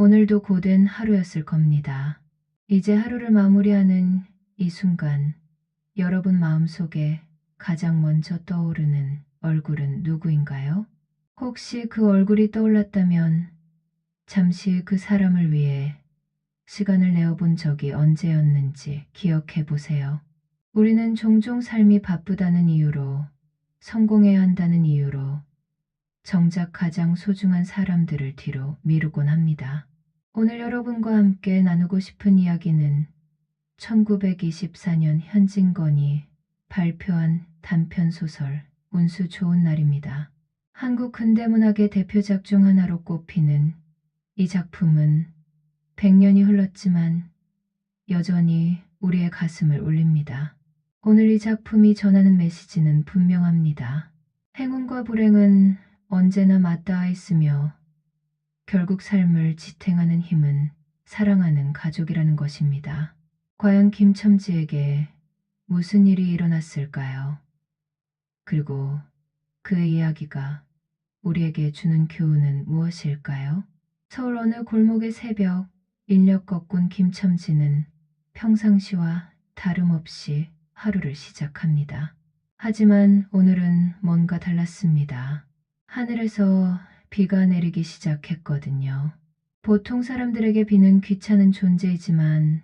오늘도 고된 하루였을 겁니다. 이제 하루를 마무리하는 이 순간 여러분 마음속에 가장 먼저 떠오르는 얼굴은 누구인가요? 혹시 그 얼굴이 떠올랐다면 잠시 그 사람을 위해 시간을 내어본 적이 언제였는지 기억해 보세요. 우리는 종종 삶이 바쁘다는 이유로 성공해야 한다는 이유로 정작 가장 소중한 사람들을 뒤로 미루곤 합니다. 오늘 여러분과 함께 나누고 싶은 이야기는 1924년 현진건이 발표한 단편 소설 운수 좋은 날입니다. 한국 근대문학의 대표작 중 하나로 꼽히는 이 작품은 100년이 흘렀지만 여전히 우리의 가슴을 울립니다. 오늘 이 작품이 전하는 메시지는 분명합니다. 행운과 불행은 언제나 맞닿아 있으며 결국 삶을 지탱하는 힘은 사랑하는 가족이라는 것입니다. 과연 김첨지에게 무슨 일이 일어났을까요? 그리고 그의 이야기가 우리에게 주는 교훈은 무엇일까요? 서울 어느 골목의 새벽, 인력 거꾼 김첨지는 평상시와 다름없이 하루를 시작합니다. 하지만 오늘은 뭔가 달랐습니다. 하늘에서 비가 내리기 시작했거든요. 보통 사람들에게 비는 귀찮은 존재이지만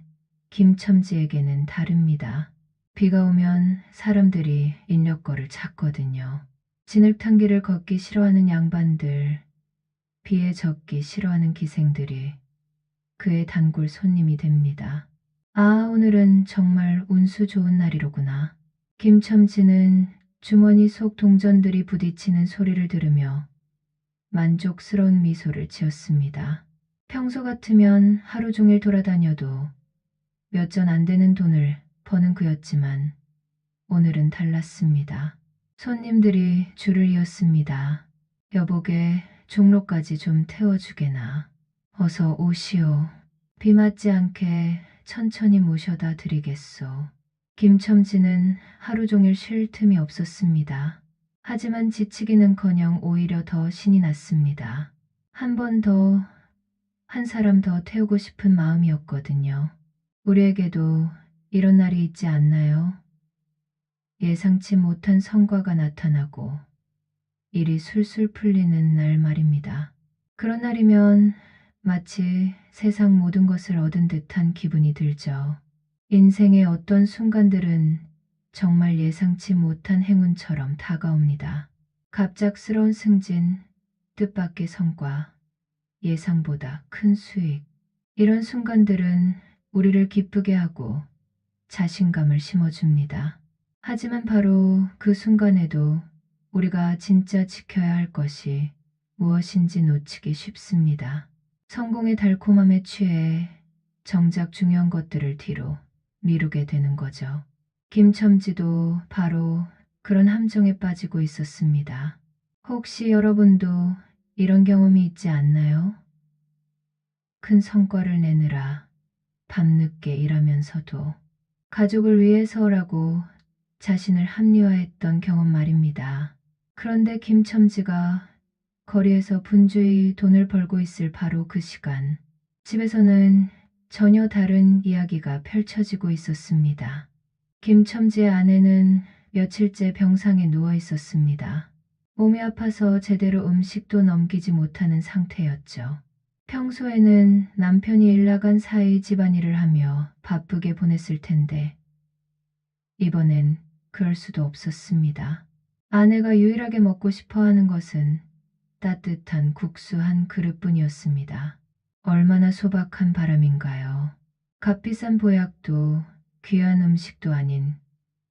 김첨지에게는 다릅니다. 비가 오면 사람들이 인력거를 찾거든요. 진흙탕 길을 걷기 싫어하는 양반들, 비에 젖기 싫어하는 기생들이 그의 단골 손님이 됩니다. 아, 오늘은 정말 운수 좋은 날이로구나. 김첨지는 주머니 속 동전들이 부딪히는 소리를 들으며 만족스러운 미소를 지었습니다. 평소 같으면 하루 종일 돌아다녀도 몇 전 안 되는 돈을 버는 그였지만 오늘은 달랐습니다. 손님들이 줄을 이었습니다. 여보게 종로까지 좀 태워주게나. 어서 오시오. 비 맞지 않게 천천히 모셔다 드리겠소. 김첨지는 하루 종일 쉴 틈이 없었습니다. 하지만 지치기는커녕 오히려 더 신이 났습니다. 한 번 더, 한 사람 더 태우고 싶은 마음이었거든요. 우리에게도 이런 날이 있지 않나요? 예상치 못한 성과가 나타나고 일이 술술 풀리는 날 말입니다. 그런 날이면 마치 세상 모든 것을 얻은 듯한 기분이 들죠. 인생의 어떤 순간들은 정말 예상치 못한 행운처럼 다가옵니다. 갑작스러운 승진, 뜻밖의 성과, 예상보다 큰 수익. 이런 순간들은 우리를 기쁘게 하고 자신감을 심어줍니다. 하지만 바로 그 순간에도 우리가 진짜 지켜야 할 것이 무엇인지 놓치기 쉽습니다. 성공의 달콤함에 취해 정작 중요한 것들을 뒤로 미루게 되는 거죠. 김첨지도 바로 그런 함정에 빠지고 있었습니다. 혹시 여러분도 이런 경험이 있지 않나요? 큰 성과를 내느라 밤늦게 일하면서도 가족을 위해서라고 자신을 합리화했던 경험 말입니다. 그런데 김첨지가 거리에서 분주히 돈을 벌고 있을 바로 그 시간, 집에서는 전혀 다른 이야기가 펼쳐지고 있었습니다. 김첨지의 아내는 며칠째 병상에 누워 있었습니다. 몸이 아파서 제대로 음식도 넘기지 못하는 상태였죠. 평소에는 남편이 일 나간 사이 집안일을 하며 바쁘게 보냈을 텐데 이번엔 그럴 수도 없었습니다. 아내가 유일하게 먹고 싶어 하는 것은 따뜻한 국수 한 그릇뿐이었습니다. 얼마나 소박한 바람인가요. 값비싼 보약도 귀한 음식도 아닌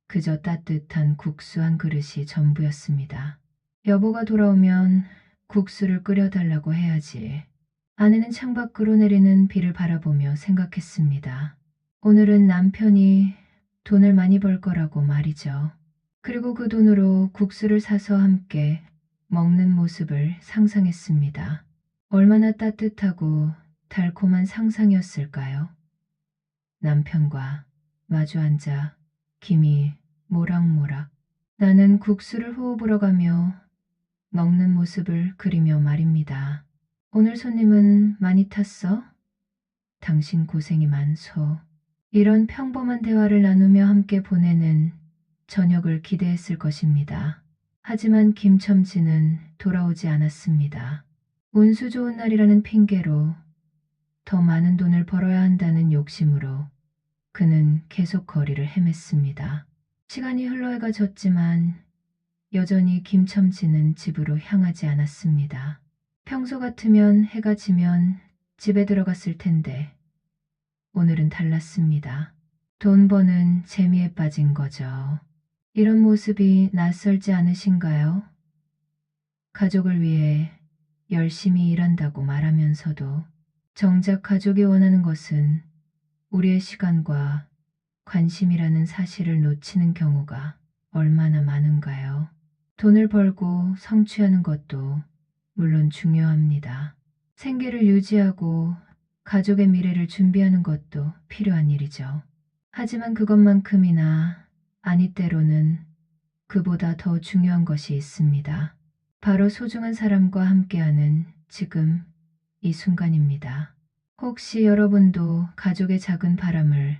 그저 따뜻한 국수 한 그릇이 전부였습니다. 여보가 돌아오면 국수를 끓여달라고 해야지. 아내는 창밖으로 내리는 비를 바라보며 생각했습니다. 오늘은 남편이 돈을 많이 벌 거라고 말이죠. 그리고 그 돈으로 국수를 사서 함께 먹는 모습을 상상했습니다. 얼마나 따뜻하고 달콤한 상상이었을까요? 남편과 마주 앉아 김이 모락모락 나는 국수를 호흡으로 가며 먹는 모습을 그리며 말입니다. 오늘 손님은 많이 탔어? 당신 고생이 많소. 이런 평범한 대화를 나누며 함께 보내는 저녁을 기대했을 것입니다. 하지만 김첨지는 돌아오지 않았습니다. 운수 좋은 날이라는 핑계로 더 많은 돈을 벌어야 한다는 욕심으로 그는 계속 거리를 헤맸습니다. 시간이 흘러가 졌지만 여전히 김첨지는 집으로 향하지 않았습니다. 평소 같으면 해가 지면 집에 들어갔을 텐데 오늘은 달랐습니다. 돈 버는 재미에 빠진 거죠. 이런 모습이 낯설지 않으신가요? 가족을 위해 열심히 일한다고 말하면서도 정작 가족이 원하는 것은 우리의 시간과 관심이라는 사실을 놓치는 경우가 얼마나 많은가요? 돈을 벌고 성취하는 것도 물론 중요합니다. 생계를 유지하고 가족의 미래를 준비하는 것도 필요한 일이죠. 하지만 그것만큼이나 아니 때로는 그보다 더 중요한 것이 있습니다. 바로 소중한 사람과 함께하는 지금 이 순간입니다. 혹시 여러분도 가족의 작은 바람을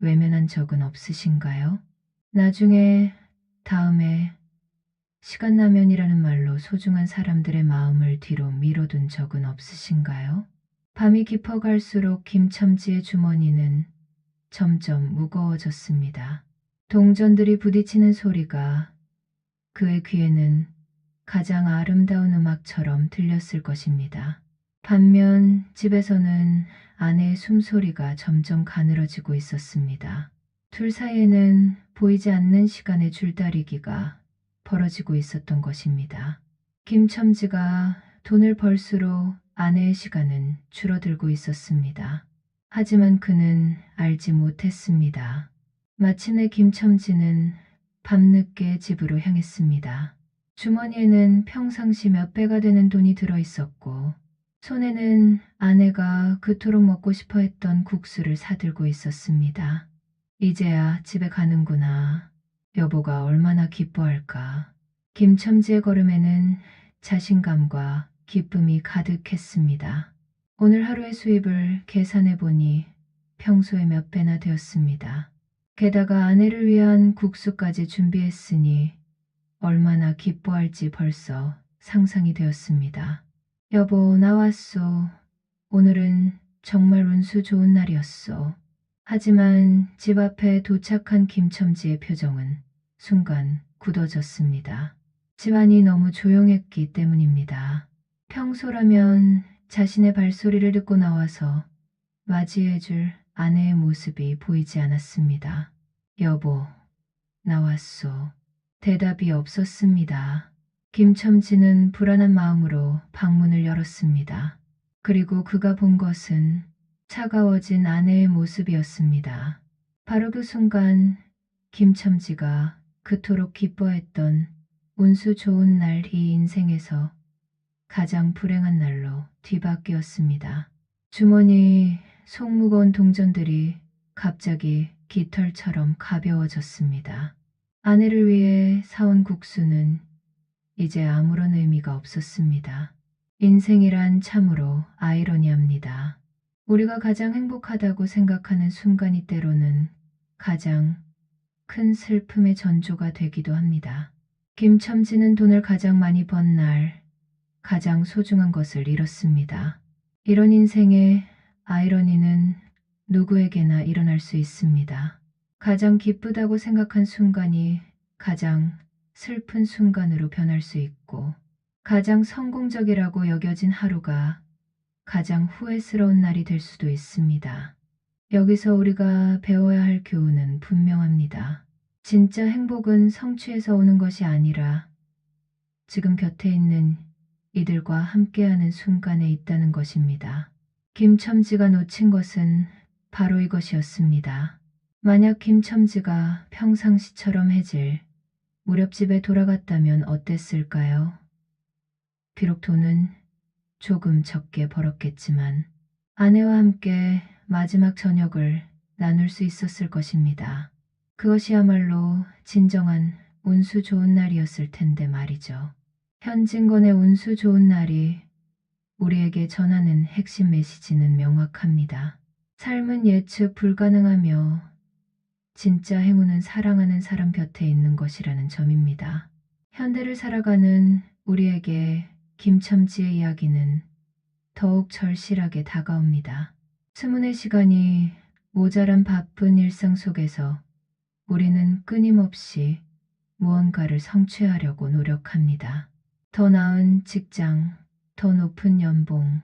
외면한 적은 없으신가요? 나중에, 다음에, 시간 나면이라는 말로 소중한 사람들의 마음을 뒤로 밀어둔 적은 없으신가요? 밤이 깊어갈수록 김첨지의 주머니는 점점 무거워졌습니다. 동전들이 부딪히는 소리가 그의 귀에는 가장 아름다운 음악처럼 들렸을 것입니다. 반면 집에서는 아내의 숨소리가 점점 가늘어지고 있었습니다. 둘 사이에는 보이지 않는 시간의 줄다리기가 벌어지고 있었던 것입니다. 김첨지가 돈을 벌수록 아내의 시간은 줄어들고 있었습니다. 하지만 그는 알지 못했습니다. 마침내 김첨지는 밤늦게 집으로 향했습니다. 주머니에는 평상시 몇 배가 되는 돈이 들어 있었고, 손에는 아내가 그토록 먹고 싶어 했던 국수를 사들고 있었습니다. 이제야 집에 가는구나. 여보가 얼마나 기뻐할까. 김첨지의 걸음에는 자신감과 기쁨이 가득했습니다. 오늘 하루의 수입을 계산해 보니 평소에 몇 배나 되었습니다. 게다가 아내를 위한 국수까지 준비했으니 얼마나 기뻐할지 벌써 상상이 되었습니다. 여보, 나왔소. 오늘은 정말 운수 좋은 날이었소. 하지만 집 앞에 도착한 김첨지의 표정은 순간 굳어졌습니다. 집안이 너무 조용했기 때문입니다. 평소라면 자신의 발소리를 듣고 나와서 맞이해줄 아내의 모습이 보이지 않았습니다. 여보, 나왔소. 대답이 없었습니다. 김첨지는 불안한 마음으로 방문을 열었습니다. 그리고 그가 본 것은 차가워진 아내의 모습이었습니다. 바로 그 순간 김첨지가 그토록 기뻐했던 운수 좋은 날이 인생에서 가장 불행한 날로 뒤바뀌었습니다. 주머니 속 무거운 동전들이 갑자기 깃털처럼 가벼워졌습니다. 아내를 위해 사온 국수는 이제 아무런 의미가 없었습니다. 인생이란 참으로 아이러니합니다. 우리가 가장 행복하다고 생각하는 순간이 때로는 가장 큰 슬픔의 전조가 되기도 합니다. 김첨지는 돈을 가장 많이 번 날, 가장 소중한 것을 잃었습니다. 이런 인생의 아이러니는 누구에게나 일어날 수 있습니다. 가장 기쁘다고 생각한 순간이 가장 슬픈 순간으로 변할 수 있고, 가장 성공적이라고 여겨진 하루가 가장 후회스러운 날이 될 수도 있습니다. 여기서 우리가 배워야 할 교훈은 분명합니다. 진짜 행복은 성취에서 오는 것이 아니라 지금 곁에 있는 이들과 함께하는 순간에 있다는 것입니다. 김첨지가 놓친 것은 바로 이것이었습니다. 만약 김첨지가 평상시처럼 해질 무렵집에 돌아갔다면 어땠을까요? 비록 돈은 조금 적게 벌었겠지만 아내와 함께 마지막 저녁을 나눌 수 있었을 것입니다. 그것이야말로 진정한 운수 좋은 날이었을 텐데 말이죠. 현진건의 운수 좋은 날이 우리에게 전하는 핵심 메시지는 명확합니다. 삶은 예측 불가능하며 진짜 행운은 사랑하는 사람 곁에 있는 것이라는 점입니다. 현대를 살아가는 우리에게 김첨지의 이야기는 더욱 절실하게 다가옵니다. 스문의 시간이 모자란 바쁜 일상 속에서 우리는 끊임없이 무언가를 성취하려고 노력합니다. 더 나은 직장, 더 높은 연봉,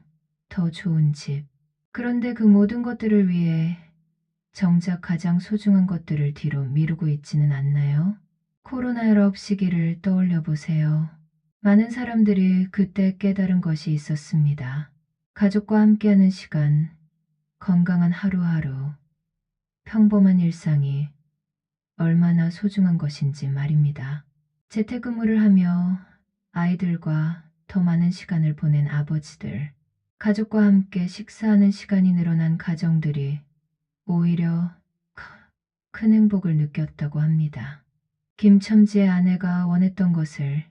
더 좋은 집. 그런데 그 모든 것들을 위해 정작 가장 소중한 것들을 뒤로 미루고 있지는 않나요? 코로나19 시기를 떠올려 보세요. 많은 사람들이 그때 깨달은 것이 있었습니다. 가족과 함께하는 시간, 건강한 하루하루, 평범한 일상이 얼마나 소중한 것인지 말입니다. 재택근무를 하며 아이들과 더 많은 시간을 보낸 아버지들, 가족과 함께 식사하는 시간이 늘어난 가정들이 오히려 크- 큰 행복을 느꼈다고 합니다. 김첨지의 아내가 원했던 것을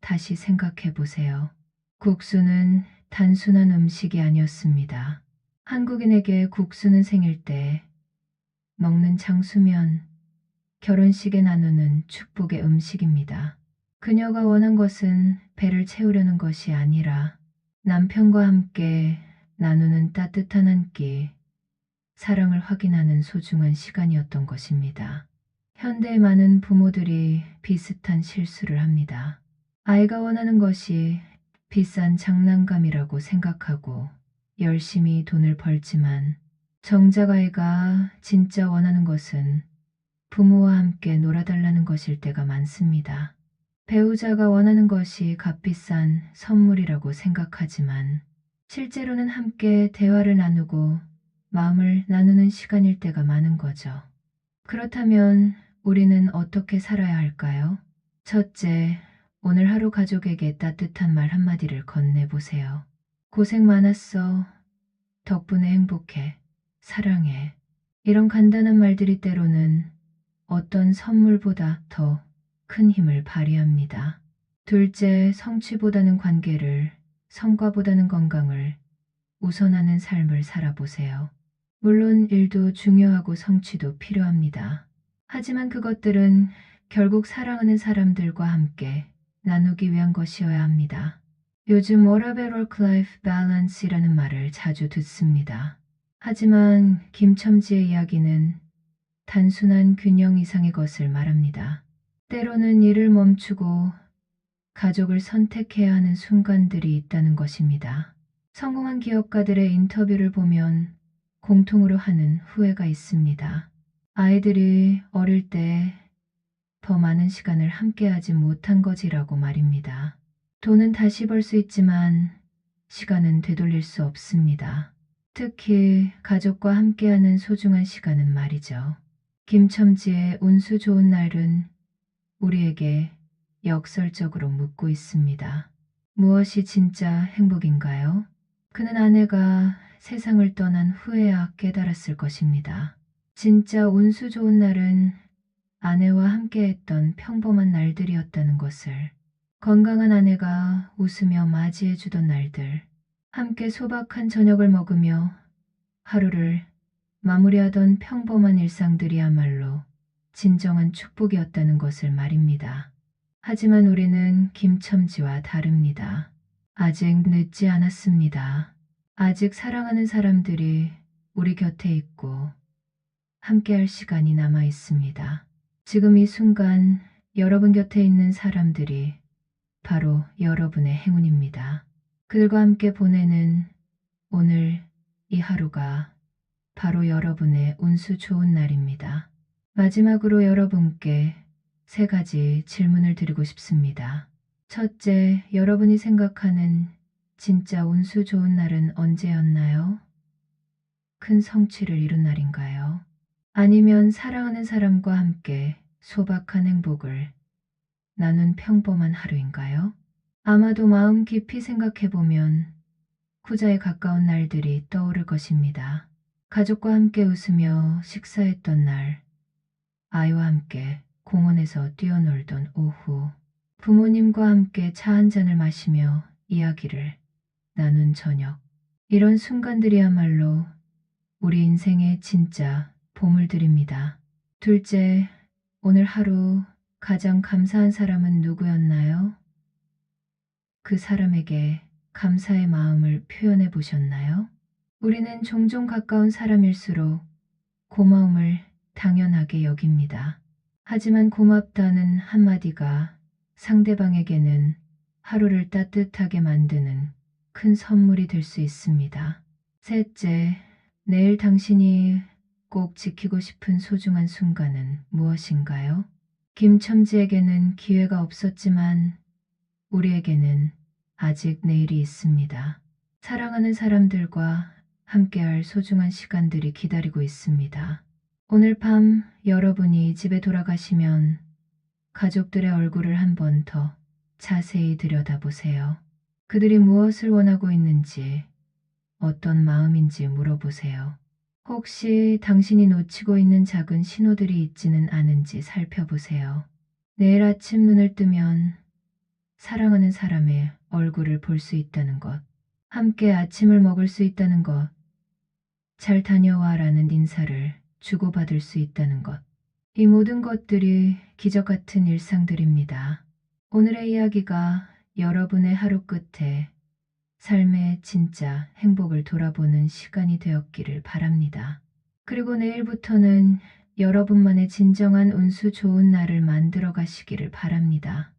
다시 생각해 보세요. 국수는 단순한 음식이 아니었습니다. 한국인에게 국수는 생일 때 먹는 장수면 결혼식에 나누는 축복의 음식입니다. 그녀가 원한 것은 배를 채우려는 것이 아니라 남편과 함께 나누는 따뜻한 한 끼, 사랑을 확인하는 소중한 시간이었던 것입니다. 현대의 많은 부모들이 비슷한 실수를 합니다. 아이가 원하는 것이 비싼 장난감이라고 생각하고 열심히 돈을 벌지만 정작 아이가 진짜 원하는 것은 부모와 함께 놀아달라는 것일 때가 많습니다. 배우자가 원하는 것이 값비싼 선물이라고 생각하지만 실제로는 함께 대화를 나누고 마음을 나누는 시간일 때가 많은 거죠. 그렇다면 우리는 어떻게 살아야 할까요? 첫째, 오늘 하루 가족에게 따뜻한 말 한마디를 건네보세요. 고생 많았어. 덕분에 행복해. 사랑해. 이런 간단한 말들이 때로는 어떤 선물보다 더 큰 힘을 발휘합니다. 둘째, 성취보다는 관계를, 성과보다는 건강을 우선하는 삶을 살아보세요. 물론 일도 중요하고 성취도 필요합니다. 하지만 그것들은 결국 사랑하는 사람들과 함께 나누기 위한 것이어야 합니다. 요즘 워라벨 워크라이프 밸런스라는 말을 자주 듣습니다. 하지만 김첨지의 이야기는 단순한 균형 이상의 것을 말합니다. 때로는 일을 멈추고 가족을 선택해야 하는 순간들이 있다는 것입니다. 성공한 기업가들의 인터뷰를 보면 공통으로 하는 후회가 있습니다. 아이들이 어릴 때 더 많은 시간을 함께하지 못한 거지라고 말입니다. 돈은 다시 벌 수 있지만 시간은 되돌릴 수 없습니다. 특히 가족과 함께하는 소중한 시간은 말이죠. 김첨지의 운수 좋은 날은 우리에게 역설적으로 묻고 있습니다. 무엇이 진짜 행복인가요? 그는 아내가 세상을 떠난 후에야 깨달았을 것입니다. 진짜 운수 좋은 날은 아내와 함께했던 평범한 날들이었다는 것을, 건강한 아내가 웃으며 맞이해주던 날들, 함께 소박한 저녁을 먹으며 하루를 마무리하던 평범한 일상들이야말로 진정한 축복이었다는 것을 말입니다. 하지만 우리는 김첨지와 다릅니다. 아직 늦지 않았습니다. 아직 사랑하는 사람들이 우리 곁에 있고 함께할 시간이 남아 있습니다. 지금 이 순간 여러분 곁에 있는 사람들이 바로 여러분의 행운입니다. 그들과 함께 보내는 오늘 이 하루가 바로 여러분의 운수 좋은 날입니다. 마지막으로 여러분께 세 가지 질문을 드리고 싶습니다. 첫째, 여러분이 생각하는 진짜 운수 좋은 날은 언제였나요? 큰 성취를 이룬 날인가요? 아니면 사랑하는 사람과 함께 소박한 행복을 나눈 평범한 하루인가요? 아마도 마음 깊이 생각해보면 후자에 가까운 날들이 떠오를 것입니다. 가족과 함께 웃으며 식사했던 날, 아이와 함께 공원에서 뛰어놀던 오후, 부모님과 함께 차 한 잔을 마시며 이야기를 나눈 저녁. 이런 순간들이야말로 우리 인생의 진짜 보물들입니다. 둘째, 오늘 하루 가장 감사한 사람은 누구였나요? 그 사람에게 감사의 마음을 표현해 보셨나요? 우리는 종종 가까운 사람일수록 고마움을 당연하게 여깁니다. 하지만 고맙다는 한마디가 상대방에게는 하루를 따뜻하게 만드는 큰 선물이 될 수 있습니다. 셋째, 내일 당신이 꼭 지키고 싶은 소중한 순간은 무엇인가요? 김첨지에게는 기회가 없었지만 우리에게는 아직 내일이 있습니다. 사랑하는 사람들과 함께할 소중한 시간들이 기다리고 있습니다. 오늘 밤 여러분이 집에 돌아가시면 가족들의 얼굴을 한 번 더 자세히 들여다보세요. 그들이 무엇을 원하고 있는지, 어떤 마음인지 물어보세요. 혹시 당신이 놓치고 있는 작은 신호들이 있지는 않은지 살펴보세요. 내일 아침 눈을 뜨면 사랑하는 사람의 얼굴을 볼 수 있다는 것, 함께 아침을 먹을 수 있다는 것, 잘 다녀와 라는 인사를 주고받을 수 있다는 것. 이 모든 것들이 기적 같은 일상들입니다. 오늘의 이야기가 여러분의 하루 끝에 삶의 진짜 행복을 돌아보는 시간이 되었기를 바랍니다. 그리고 내일부터는 여러분만의 진정한 운수 좋은 날을 만들어 가시기를 바랍니다.